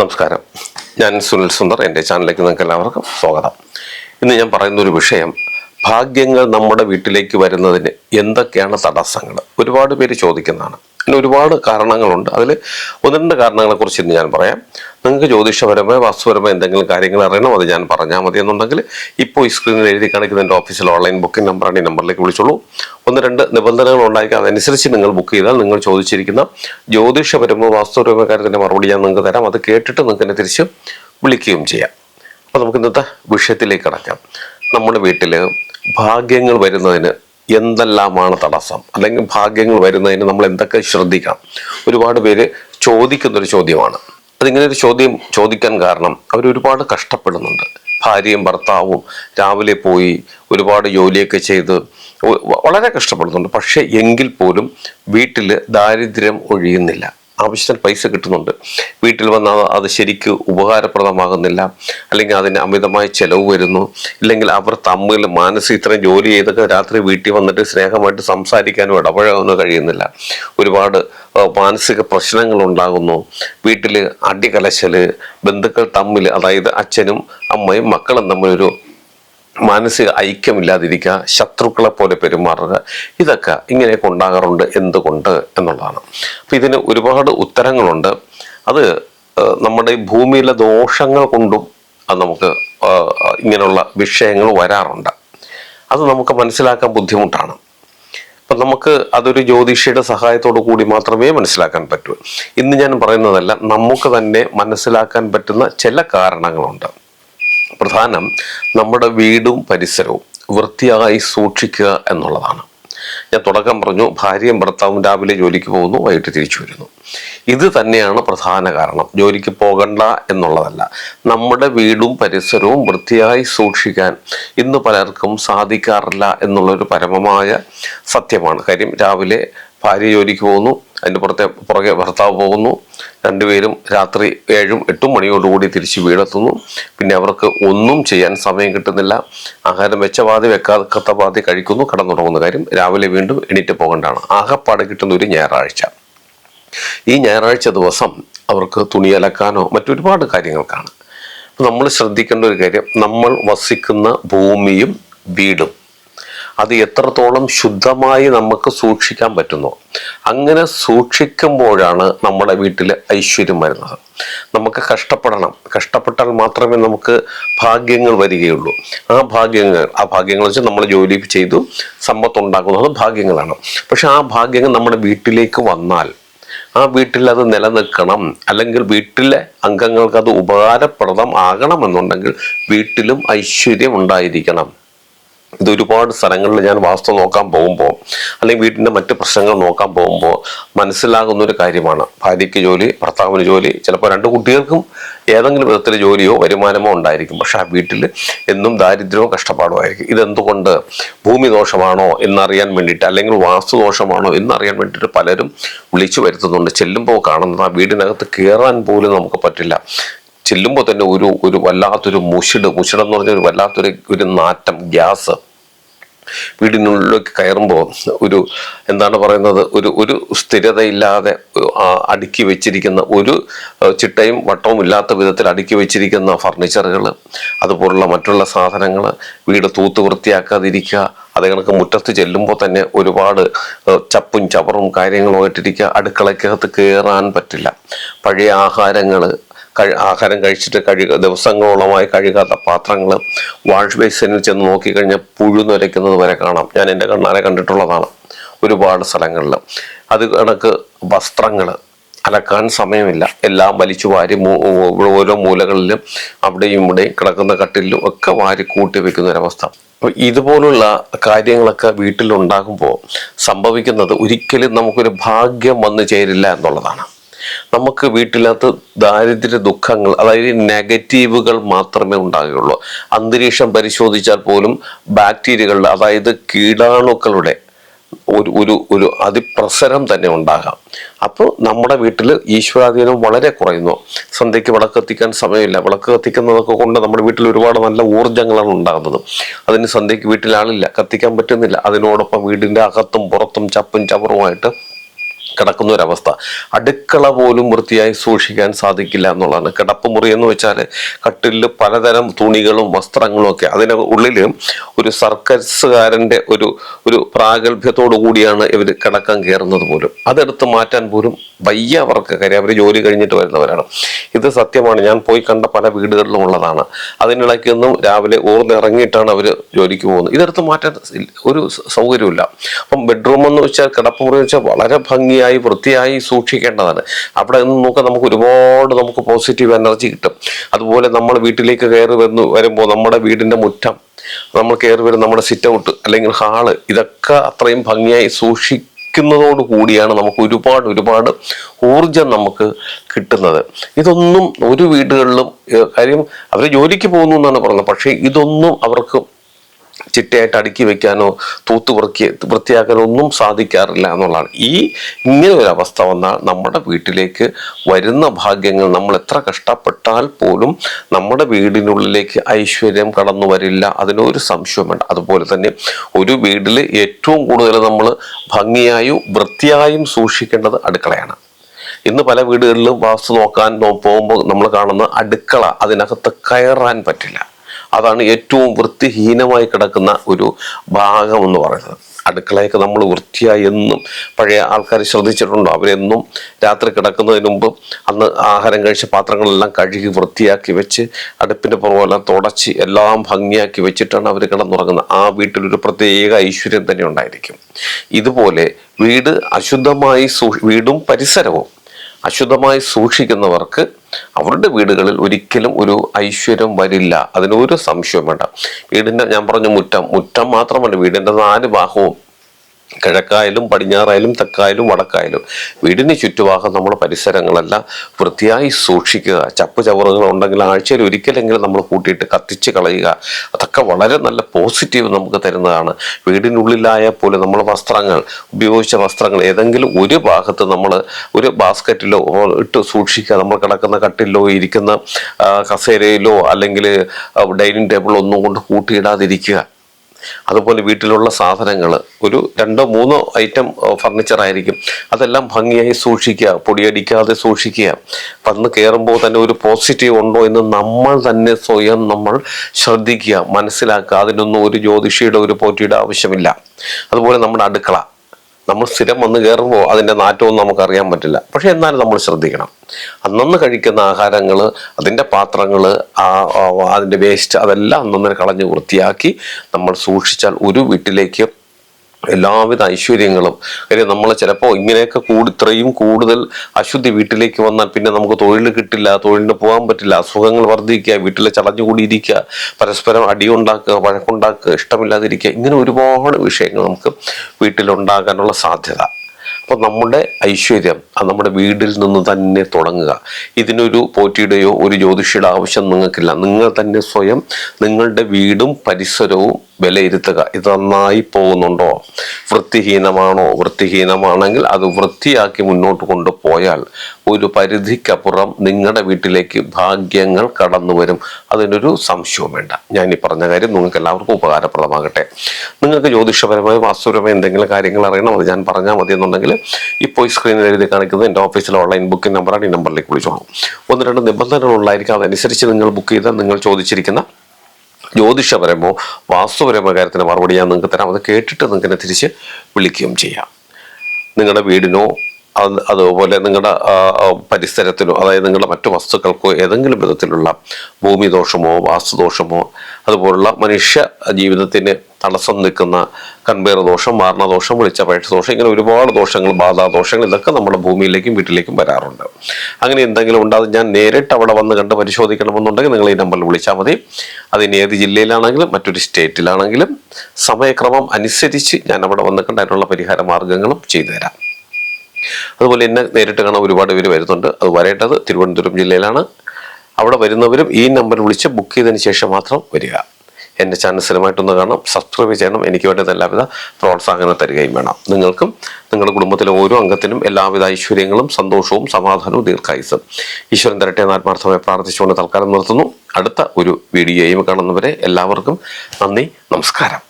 നമസ്കാരം. ഞാൻ സുനിൽ സുന്ദർ എന്റെ ചാനലിലേക്ക് നിങ്ങൾക്ക് എല്ലാവർക്കും സ്വാഗതം. ഇന്ന് ഞാൻ പറയുന്ന ഒരു വിഷയം ഭാഗ്യങ്ങൾ നമ്മുടെ വീട്ടിലേക്ക് വരുന്നതിന് എന്തൊക്കെയാണ് തടസ്സങ്ങൾ? ഒരുപാട് പേര് ചോദിക്കുന്നതാണ്. അതിന് ഒരുപാട് കാരണങ്ങളുണ്ട്. അതിൽ ഒന്ന് രണ്ട് കാരണങ്ങളെ കുറിച്ച് ഇന്ന് ഞാൻ പറയാം. നിങ്ങൾക്ക് ജ്യോതിഷപരമായ വാസ്തുപരമായ എന്തെങ്കിലും കാര്യങ്ങൾ അറിയണം അത് ഞാൻ പറഞ്ഞാൽ മതി എന്നുണ്ടെങ്കിൽ ഇപ്പോൾ ഈ സ്ക്രീനിൽ എഴുതി കാണിക്കുന്ന എന്റെ ഓഫീസിൽ ഓൺലൈൻ ബുക്കിംഗ് നമ്പറാണ് ഈ നമ്പറിലേക്ക് വിളിച്ചോളൂ. ഒന്ന് രണ്ട് നിബന്ധനകൾ ഉണ്ടായിരിക്കും. അതനുസരിച്ച് നിങ്ങൾ ബുക്ക് ചെയ്താൽ നിങ്ങൾ ചോദിച്ചിരിക്കുന്ന ജ്യോതിഷപരമോ വാസ്തുപരമോ കാര്യത്തിന്റെ മറുപടി ഞാൻ നിങ്ങൾക്ക് തരാം. അത് കേട്ടിട്ട് നിങ്ങൾക്ക് എന്നെ തിരിച്ച് വിളിക്കുകയും ചെയ്യാം. അപ്പോൾ നമുക്ക് ഇന്നത്തെ വിഷയത്തിലേക്ക് കടക്കാം. നമ്മുടെ വീട്ടിൽ ഭാഗ്യങ്ങൾ വരുന്നതിന് എന്തെല്ലാമാണ് തടസ്സം? അല്ലെങ്കിൽ ഭാഗ്യങ്ങൾ വരുന്നതിന് നമ്മൾ എന്തൊക്കെ ശ്രദ്ധിക്കണം? ഒരുപാട് പേര് ചോദിക്കുന്നൊരു ചോദ്യമാണ്. അതിങ്ങനെ ഒരു ചോദ്യം ചോദിക്കാൻ കാരണം അവർ ഒരുപാട് കഷ്ടപ്പെടുന്നുണ്ട്. ഭാര്യയും ഭർത്താവും രാവിലെ പോയി ഒരുപാട് ജോലിയൊക്കെ ചെയ്ത് വളരെ കഷ്ടപ്പെടുന്നുണ്ട്. പക്ഷേ എങ്കിൽ പോലും വീട്ടിൽ ദാരിദ്ര്യം ഒഴിയുന്നില്ല. ആവശ്യത്തിന് പൈസ കിട്ടുന്നുണ്ട്. വീട്ടിൽ വന്നാൽ അത് ശരിക്ക് ഉപകാരപ്രദമാകുന്നില്ല. അല്ലെങ്കിൽ അതിന് അമിതമായ ചെലവ് വരുന്നു. ഇല്ലെങ്കിൽ അവർ തമ്മിൽ മാനസിക ഇത്രയും ജോലി ചെയ്തൊക്കെ രാത്രി വീട്ടിൽ വന്നിട്ട് സ്നേഹമായിട്ട് സംസാരിക്കാനും ഇടപഴകാനോ കഴിയുന്നില്ല. ഒരുപാട് മാനസിക പ്രശ്നങ്ങൾ ഉണ്ടാകുന്നു. വീട്ടിൽ അടികലശൽ ബന്ധുക്കൾ തമ്മിൽ അതായത് അച്ഛനും അമ്മയും മക്കളും തമ്മിലൊരു മാനസിക ഐക്യമില്ലാതിരിക്കുക ശത്രുക്കളെ പോലെ പെരുമാറുക ഇതൊക്കെ ഇങ്ങനെയൊക്കെ ഉണ്ടാകാറുണ്ട് എന്തുകൊണ്ട് എന്നുള്ളതാണ്. അപ്പം ഇതിന് ഒരുപാട് ഉത്തരങ്ങളുണ്ട്. അത് നമ്മുടെ ഭൂമിയിലെ ദോഷങ്ങൾ കൊണ്ടും അത് നമുക്ക് ഇങ്ങനെയുള്ള വിഷയങ്ങൾ വരാറുണ്ട്. അത് നമുക്ക് മനസ്സിലാക്കാൻ ബുദ്ധിമുട്ടാണ്. അപ്പം നമുക്ക് അതൊരു ജ്യോതിഷിയുടെ സഹായത്തോടു കൂടി മാത്രമേ മനസ്സിലാക്കാൻ പറ്റൂ. ഇന്ന് ഞാൻ പറയുന്നതല്ല നമുക്ക് തന്നെ മനസ്സിലാക്കാൻ പറ്റുന്ന ചില കാരണങ്ങളുണ്ട്. പ്രധാനം നമ്മുടെ വീടും പരിസരവും വൃത്തിയായി സൂക്ഷിക്കുക എന്നുള്ളതാണ്. ഞാൻ തുടക്കം പറഞ്ഞു ഭാര്യയും ഭർത്താവും രാവിലെ ജോലിക്ക് പോകുന്നു വൈകിട്ട് തിരിച്ചു വരുന്നു. ഇത് തന്നെയാണ് പ്രധാന കാരണം. ജോലിക്ക് പോകണ്ട എന്നുള്ളതല്ല. നമ്മുടെ വീടും പരിസരവും വൃത്തിയായി സൂക്ഷിക്കാൻ ഇന്ന് പലർക്കും സാധിക്കാറില്ല എന്നുള്ളൊരു പരമമായ സത്യമാണ്. കാര്യം രാവിലെ ഭാര്യ ജോലിക്ക് പോകുന്നു അതിന്റെ പുറത്തെ പുറകെ ഭർത്താവ് പോകുന്നു. രണ്ടുപേരും രാത്രി ഏഴും എട്ടും മണിയോടുകൂടി തിരിച്ച് വീടെത്തുന്നു. പിന്നെ അവർക്ക് ഒന്നും ചെയ്യാൻ സമയം കിട്ടുന്നില്ല. ആഹാരം വെച്ച പാതി വെക്കാത്ത പാതി കഴിക്കുന്നു. കടന്നുറങ്ങുന്ന കാര്യം രാവിലെ വീണ്ടും എണീറ്റ് പോകേണ്ടതാണ്. ആകെപ്പാട് കിട്ടുന്ന ഒരു ഞായറാഴ്ച. ഈ ഞായറാഴ്ച ദിവസം അവർക്ക് തുണി അലക്കാനോ മറ്റൊരുപാട് കാര്യങ്ങൾക്കാണ് നമ്മൾ ശ്രദ്ധിക്കേണ്ട ഒരു കാര്യം നമ്മൾ വസിക്കുന്ന ഭൂമിയും വീടും അത് എത്രത്തോളം ശുദ്ധമായി നമുക്ക് സൂക്ഷിക്കാൻ പറ്റുന്നു. അങ്ങനെ സൂക്ഷിക്കുമ്പോഴാണ് നമ്മുടെ വീട്ടിൽ ഐശ്വര്യം വരുന്നത്. നമുക്ക് കഷ്ടപ്പെടണം. കഷ്ടപ്പെട്ടാൽ മാത്രമേ നമുക്ക് ഭാഗ്യങ്ങൾ വരികയുള്ളൂ. ആ ഭാഗ്യങ്ങൾ ആ ഭാഗ്യങ്ങൾ വെച്ച് നമ്മൾ ജോലി ചെയ്തു സമ്പത്ത് ഉണ്ടാക്കുന്നത് ഭാഗ്യങ്ങളാണ്. പക്ഷെ ആ ഭാഗ്യങ്ങൾ നമ്മുടെ വീട്ടിലേക്ക് വന്നാൽ ആ വീട്ടിൽ അത് നിലനിൽക്കണം അല്ലെങ്കിൽ വീട്ടിലെ അംഗങ്ങൾക്ക് അത് ഉപകാരപ്രദം ആകണമെന്നുണ്ടെങ്കിൽ വീട്ടിലും ഐശ്വര്യം ഉണ്ടായിരിക്കണം. ഇത് ഒരുപാട് സ്ഥലങ്ങളിൽ ഞാൻ വാസ്തു നോക്കാൻ പോകുമ്പോൾ അല്ലെങ്കിൽ വീട്ടിന്റെ മറ്റ് പ്രശ്നങ്ങൾ നോക്കാൻ പോകുമ്പോൾ മനസ്സിലാകുന്ന ഒരു കാര്യമാണ്. ഭാര്യയ്ക്ക് ജോലി ഭർത്താവിന് ജോലി ചിലപ്പോൾ രണ്ട് കുട്ടികൾക്കും ഏതെങ്കിലും വിധത്തിൽ ജോലിയോ വരുമാനമോ ഉണ്ടായിരിക്കും. പക്ഷെ ആ വീട്ടിൽ എന്നും ദാരിദ്ര്യവും കഷ്ടപ്പാടോ ആയിരിക്കും. ഇതെന്തുകൊണ്ട് ഭൂമി ദോഷമാണോ എന്നറിയാൻ വേണ്ടിയിട്ട് അല്ലെങ്കിൽ വാസ്തു ദോഷമാണോ എന്നറിയാൻ വേണ്ടിയിട്ട് പലരും വിളിച്ചു വരുത്തുന്നുണ്ട്. ചെല്ലുമ്പോൾ കാണുന്നത് ആ വീടിനകത്ത് കയറാൻ പോലും നമുക്ക് പറ്റില്ല. ചെല്ലുമ്പോൾ തന്നെ ഒരു ഒരു വല്ലാത്തൊരു മുഷിട് മുഷിട് എന്ന് പറഞ്ഞ ഒരു വല്ലാത്തൊരു ഒരു നാറ്റം ഗ്യാസ്. വീടിനുള്ളിലേക്ക് കയറുമ്പോൾ ഒരു എന്താണ് പറയുന്നത് ഒരു ഒരു സ്ഥിരതയില്ലാതെ അടുക്കി വെച്ചിരിക്കുന്ന ഒരു ചിട്ടയും വട്ടവും ഇല്ലാത്ത വിധത്തിൽ അടുക്കി വെച്ചിരിക്കുന്ന ഫർണിച്ചറുകൾ അതുപോലുള്ള മറ്റുള്ള സാധനങ്ങൾ വീട് തൂത്ത് വൃത്തിയാക്കാതിരിക്കുക അത് കണക്ക് മുറ്റത്ത് ചെല്ലുമ്പോൾ തന്നെ ഒരുപാട് ചപ്പും ചവറും കാര്യങ്ങളുമായിട്ടിരിക്കുക അടുക്കളയ്ക്കകത്ത് കയറാൻ പറ്റില്ല. പഴയ ആഹാരങ്ങൾ കഴി ആഹാരം കഴിച്ചിട്ട് കഴുക ദിവസങ്ങളോളമായി കഴുകാത്ത പാത്രങ്ങൾ വാഷ് ബേസിനിൽ ചെന്ന് നോക്കിക്കഴിഞ്ഞാൽ പുഴു നുരയ്ക്കുന്നത് വരെ കാണാം. ഞാൻ എന്റെ കണ്ണാരെ കണ്ടിട്ടുള്ളതാണ് ഒരുപാട് സ്ഥലങ്ങളിൽ അത് കണക്ക് വസ്ത്രങ്ങൾ അലക്കാൻ സമയമില്ല. എല്ലാം വലിച്ചു വാരി ഓരോ മൂലകളിലും അവിടെയും ഇവിടെയും കിടക്കുന്ന കട്ടിലും ഒക്കെ വാരി കൂട്ടി വെക്കുന്ന ഒരവസ്ഥ. അപ്പോൾ ഇതുപോലുള്ള കാര്യങ്ങളൊക്കെ വീട്ടിലുണ്ടാകുമ്പോൾ സംഭവിക്കുന്നത് ഒരിക്കലും നമുക്കൊരു ഭാഗ്യം വന്നു ചേരില്ല എന്നുള്ളതാണ്. നമുക്ക് വീട്ടിലകത്ത് ദാരിദ്ര്യ ദുഃഖങ്ങൾ അതായത് നെഗറ്റീവുകൾ മാത്രമേ ഉണ്ടാകുകയുള്ളൂ. അന്തരീക്ഷം പരിശോധിച്ചാൽ പോലും ബാക്ടീരിയകളുടെ അതായത് കീടാണുക്കളുടെ ഒരു ഒരു ഒരു അതിപ്രസരം തന്നെ ഉണ്ടാകാം. അപ്പോൾ നമ്മുടെ വീട്ടിൽ ഈശ്വരാധീനം വളരെ കുറയുന്നു. സന്ധ്യയ്ക്ക് വിളക്ക് കത്തിക്കാൻ സമയമില്ല. വിളക്ക് കത്തിക്കുന്നതൊക്കെ കൊണ്ട് നമ്മുടെ വീട്ടിൽ ഒരുപാട് നല്ല ഊർജങ്ങളാണ് ഉണ്ടാകുന്നത്. അതിന് സന്ധ്യയ്ക്ക് വീട്ടിലാളില്ല കത്തിക്കാൻ പറ്റുന്നില്ല. അതിനോടൊപ്പം വീടിന്റെ അകത്തും പുറത്തും ചപ്പും ചവറുമായിട്ട് കിടക്കുന്ന ഒരവസ്ഥ അടുക്കള പോലും വൃത്തിയായി സൂക്ഷിക്കാൻ സാധിക്കില്ല എന്നുള്ളതാണ്. കിടപ്പ് മുറി എന്ന് വെച്ചാൽ കട്ടിലിൽ പലതരം തുണികളും വസ്ത്രങ്ങളും ഒക്കെ. അതിന് ഉള്ളിൽ ഒരു സർക്കസുകാരന്റെ ഒരു ഒരു പ്രാഗൽഭ്യത്തോടു കൂടിയാണ് ഇവർ കിടക്കാൻ കയറുന്നത് പോലും. അതെടുത്ത് മാറ്റാൻ പോലും വയ്യ അവർക്ക് കാര്യം. അവർ ജോലി കഴിഞ്ഞിട്ട് വരുന്നവരാണ്. ഇത് സത്യമാണ്. ഞാൻ പോയി കണ്ട പല വീടുകളിലും ഉള്ളതാണ്. അതിനിടയ്ക്കൊന്നും രാവിലെ ഊർന്നിറങ്ങിയിട്ടാണ് അവർ ജോലിക്ക് പോകുന്നത്. ഇതെടുത്ത് മാറ്റാൻ ഒരു സൗകര്യമില്ല അപ്പം ബെഡ്റൂം എന്ന് വെച്ചാൽ കിടപ്പുമുറി എന്ന് വെച്ചാൽ വളരെ ഭംഗിയായി വൃത്തിയായി സൂക്ഷിക്കേണ്ടതാണ്. അവിടെ നിന്ന് നോക്കാൻ നമുക്ക് ഒരുപാട് നമുക്ക് പോസിറ്റീവ് എനർജി കിട്ടും. അതുപോലെ നമ്മൾ വീട്ടിലേക്ക് കയറി വന്നു വരുമ്പോൾ നമ്മുടെ വീടിന്റെ മുറ്റം നമ്മൾ കയറി വരുന്ന നമ്മുടെ സിറ്റൗട്ട് അല്ലെങ്കിൽ ഹാൾ ഇതൊക്കെ അത്രയും ഭംഗിയായി സൂക്ഷിക്കുന്നതോട് കൂടിയാണ് നമുക്ക് ഒരുപാട് ഒരുപാട് ഊർജം നമുക്ക് കിട്ടുന്നത്. ഇതൊന്നും ഒരു വീടുകളിലും കാര്യം അവർ ജോലിക്ക് പോകുന്നു എന്നാണ് പറഞ്ഞത്. പക്ഷേ ഇതൊന്നും അവർക്ക് ചിട്ടയായിട്ട് അടുക്കി വെക്കാനോ തൂത്ത് വൃത്തി വൃത്തിയാക്കാനോ ഒന്നും സാധിക്കാറില്ല എന്നുള്ളതാണ്. ഈ ഇങ്ങനെ ഒരു അവസ്ഥ വന്നാൽ നമ്മുടെ വീട്ടിലേക്ക് വരുന്ന ഭാഗ്യങ്ങൾ നമ്മൾ എത്ര കഷ്ടപ്പെട്ടാൽ പോലും നമ്മുടെ വീടിനുള്ളിലേക്ക് ഐശ്വര്യം കടന്നു വരില്ല അതിനൊരു സംശയം വേണ്ട. അതുപോലെ തന്നെ ഒരു വീട്ടിൽ ഏറ്റവും കൂടുതൽ നമ്മൾ ഭംഗിയായും വൃത്തിയായും സൂക്ഷിക്കേണ്ടത് അടുക്കളയാണ്. ഇന്ന് പല വീടുകളിലും വാസ്തു നോക്കാൻ പോകുമ്പോൾ നമ്മൾ കാണുന്ന അടുക്കള അതിനകത്ത് കയറാൻ പറ്റില്ല. അതാണ് ഏറ്റവും വൃത്തിഹീനമായി കിടക്കുന്ന ഒരു ഭാഗം എന്ന് പറയുന്നത്. അടുക്കളയൊക്കെ നമ്മൾ വൃത്തിയായി എന്നും പഴയ ആൾക്കാർ ശ്രദ്ധിച്ചിട്ടുണ്ടോ? അവരെന്നും രാത്രി കിടക്കുന്നതിന് മുമ്പ് അന്ന് ആഹാരം കഴിച്ച പാത്രങ്ങളെല്ലാം കഴുകി വൃത്തിയാക്കി വെച്ച് അടുപ്പിന്റെ പുറമെല്ലാം തുടച്ച് എല്ലാം ഭംഗിയാക്കി വെച്ചിട്ടാണ് അവർ കിടന്നുറങ്ങുന്നത്. ആ വീട്ടിലൊരു പ്രത്യേക ഐശ്വര്യം തന്നെ ഉണ്ടായിരിക്കും. ഇതുപോലെ വീട് അശുദ്ധമായി വീടും പരിസരവും അശുദ്ധമായി സൂക്ഷിക്കുന്നവർക്ക് അവരുടെ വീടുകളിൽ ഒരിക്കലും ഒരു ഐശ്വര്യം വരില്ല. അതിനൊരു സംശയവും വേണ്ട. വീടിന്റെ ഞാൻ പറഞ്ഞ മുറ്റം മുറ്റം മാത്രമല്ല വീടിന്റെ നാല് ഭാഗവും കിഴക്കായാലും പടിഞ്ഞാറായാലും തെക്കായാലും വടക്കായാലും വീടിന് ചുറ്റുഭാഗം നമ്മുടെ പരിസരങ്ങളെല്ലാം വൃത്തിയായി സൂക്ഷിക്കുക. ചപ്പ് ചവറുകൾ ഉണ്ടെങ്കിൽ ആഴ്ചയിൽ ഒരിക്കലെങ്കിലും നമ്മൾ കൂട്ടിയിട്ട് കത്തിച്ച് കളയുക. അതൊക്കെ വളരെ നല്ല പോസിറ്റീവ് നമുക്ക് തരുന്നതാണ്. വീടിനുള്ളിലായാൽ പോലും നമ്മൾ വസ്ത്രങ്ങൾ ഉപയോഗിച്ച വസ്ത്രങ്ങൾ ഏതെങ്കിലും ഒരു ഭാഗത്ത് നമ്മൾ ഒരു ബാസ്ക്കറ്റിലോ ഇട്ട് സൂക്ഷിക്കുക. നമ്മൾ കിടക്കുന്ന കട്ടിലോ ഇരിക്കുന്ന കസേരയിലോ അല്ലെങ്കിൽ ഡൈനിങ് ടേബിളോ ഒന്നും കൊണ്ട് കൂട്ടിയിടാതിരിക്കുക. അതുപോലെ വീട്ടിലുള്ള സാധനങ്ങൾ ഒരു രണ്ടോ മൂന്നോ ഐറ്റം ഫർണിച്ചർ ആയിരിക്കും. അതെല്ലാം ഭംഗിയായി സൂക്ഷിക്കുക പൊടിയടിക്കാതെ സൂക്ഷിക്കുക. വന്ന് കയറുമ്പോൾ തന്നെ ഒരു പോസിറ്റീവ് ഉണ്ടോ എന്ന് നമ്മൾ തന്നെ സ്വയം നമ്മൾ ശ്രദ്ധിക്കുക മനസ്സിലാക്കുക. അതിനൊന്നും ഒരു ജ്യോതിഷിയുടെ ഒരു പോറ്റിയുടെ ആവശ്യമില്ല. അതുപോലെ നമ്മുടെ അടുക്കള. നമ്മൾ സ്ഥിരം വന്ന് കയറുമ്പോൾ അതിന്റെ നാറ്റമൊന്നും നമുക്ക് അറിയാൻ പറ്റില്ല. പക്ഷേ എന്നാലും നമ്മൾ ശ്രദ്ധിക്കണം. അന്നന്ന് കഴിക്കുന്ന ആഹാരങ്ങൾ അതിന്റെ പാത്രങ്ങൾ അതിന്റെ വേസ്റ്റ് അതെല്ലാം അന്നന്ന് കളഞ്ഞ് വൃത്തിയാക്കി നമ്മൾ സൂക്ഷിച്ചാൽ ഒരു വീട്ടിലേക്ക് എല്ലാവിധ ഐശ്വര്യങ്ങളും. കാര്യം നമ്മൾ ചിലപ്പോൾ ഇങ്ങനെയൊക്കെ കൂടി ഇത്രയും കൂടുതൽ അശുദ്ധി വീട്ടിലേക്ക് വന്നാൽ പിന്നെ നമുക്ക് തൊഴിൽ കിട്ടില്ല തൊഴിലിന് പോകാൻ പറ്റില്ല അസുഖങ്ങൾ വർദ്ധിക്കുക വീട്ടിൽ ചടഞ്ഞുകൂടിയിരിക്കുക പരസ്പരം അടിയുണ്ടാക്കുക വഴക്കുണ്ടാക്കുക ഇഷ്ടമില്ലാതിരിക്കുക ഇങ്ങനെ ഒരുപാട് വിഷയങ്ങൾ നമുക്ക് വീട്ടിലുണ്ടാകാനുള്ള സാധ്യത. അപ്പോൾ നമ്മുടെ ഐശ്വര്യം അത് നമ്മുടെ വീടിൽ നിന്ന് തന്നെ തുടങ്ങുക. ഇതിനൊരു പോറ്റിയുടെയോ ഒരു ജ്യോതിഷിയുടെ ആവശ്യം നിങ്ങൾക്കില്ല. നിങ്ങൾ തന്നെ സ്വയം നിങ്ങളുടെ വീടും പരിസരവും വിലയിരുത്തുക. ഇത് നന്നായി പോകുന്നുണ്ടോ? വൃത്തിഹീനമാണോ? വൃത്തിഹീനമാണെങ്കിൽ അത് വൃത്തിയാക്കി മുന്നോട്ട് കൊണ്ടുപോയാൽ ഒരു പരിധിക്കപ്പുറം നിങ്ങളുടെ വീട്ടിലേക്ക് ഭാഗ്യങ്ങൾ കടന്നു വരും. അതിനൊരു സംശയവും വേണ്ട. ഞാൻ ഈ പറഞ്ഞ കാര്യം നിങ്ങൾക്ക് എല്ലാവർക്കും ഉപകാരപ്രദമാകട്ടെ. നിങ്ങൾക്ക് ജ്യോതിഷപരമായ വാസ്തുപരമായി എന്തെങ്കിലും കാര്യങ്ങൾ അറിയണം അത് ഞാൻ പറഞ്ഞാൽ മതി എന്നുണ്ടെങ്കിൽ ഇപ്പോൾ ഈ സ്ക്രീനിൽ എഴുതി കാണിക്കുന്നത് എന്റെ ഓഫീസിലെ ഓൺലൈൻ ബുക്കിംഗ് നമ്പറാണ് ഈ നമ്പറിലേക്ക് വിളിച്ചോളൂ. ഒന്ന് രണ്ട് നിബന്ധനകൾ നിബന്ധനകളുണ്ടായിരിക്കും അതനുസരിച്ച് നിങ്ങൾ ബുക്ക് ചെയ്താൽ നിങ്ങൾ ചോദിച്ചിരിക്കുന്ന ജ്യോതിഷപരമോ വാസ്തുപരമോ കാര്യത്തിന് മറുപടി ഞാൻ നിങ്ങൾക്ക് തരാം. അത് കേട്ടിട്ട് നിങ്ങൾക്ക് എന്നെ തിരിച്ച് വിളിക്കുകയും ചെയ്യാം. നിങ്ങളുടെ വീടിനോ അതുപോലെ നിങ്ങളുടെ പരിസരത്തിനോ അതായത് നിങ്ങളുടെ മറ്റു വസ്തുക്കൾക്കോ ഏതെങ്കിലും വിധത്തിലുള്ള ഭൂമി ദോഷമോ വാസ്തുദോഷമോ അതുപോലുള്ള മനുഷ്യ ജീവിതത്തിന് തടസ്സം നിൽക്കുന്ന കൺപേർ ദോഷം മാരണദോഷം വെളിച്ചപേക്ഷ ദോഷം ഇങ്ങനെ ഒരുപാട് ദോഷങ്ങൾ ബാധാദോഷങ്ങൾ ഇതൊക്കെ നമ്മുടെ ഭൂമിയിലേക്കും വീട്ടിലേക്കും വരാറുണ്ട്. അങ്ങനെ എന്തെങ്കിലും ഉണ്ടാകും ഞാൻ നേരിട്ട് അവിടെ വന്ന് കണ്ട് പരിശോധിക്കണമെന്നുണ്ടെങ്കിൽ നിങ്ങൾ ഈ നമ്പറിൽ വിളിച്ചാൽ മതി. അതിന് ഏത് ജില്ലയിലാണെങ്കിലും മറ്റൊരു സ്റ്റേറ്റിലാണെങ്കിലും സമയക്രമം അനുസരിച്ച് ഞാൻ അവിടെ വന്ന് കണ്ട് അതിനുള്ള പരിഹാര മാർഗങ്ങളും ചെയ്തു തരാം. അതുപോലെ എന്നെ നേരിട്ട് കാണാൻ ഒരുപാട് പേര് വരുന്നുണ്ട്. അത് വരേണ്ടത് തിരുവനന്തപുരം ജില്ലയിലാണ്. അവിടെ വരുന്നവരും ഈ നമ്പർ വിളിച്ച് ബുക്ക് ചെയ്തതിന് ശേഷം മാത്രം വരിക. എന്റെ ചാനൽ സ്ഥിരമായിട്ടൊന്ന് കാണാം സബ്സ്ക്രൈബ് ചെയ്യണം എനിക്ക് വേണ്ടത് എല്ലാവിധ പ്രോത്സാഹനം തരികയും വേണം. നിങ്ങൾക്കും നിങ്ങളുടെ കുടുംബത്തിലെ ഓരോ അംഗത്തിനും എല്ലാവിധ ഐശ്വര്യങ്ങളും സന്തോഷവും സമാധാനവും ദീർഘായുസും ഈശ്വരൻ തരട്ടെ എന്ന് ആത്മാർത്ഥമായി പ്രാർത്ഥിച്ചുകൊണ്ട് തൽക്കാലം നിർത്തുന്നു. അടുത്ത ഒരു വീഡിയോയും കാണുന്നവരെ എല്ലാവർക്കും നന്ദി നമസ്കാരം.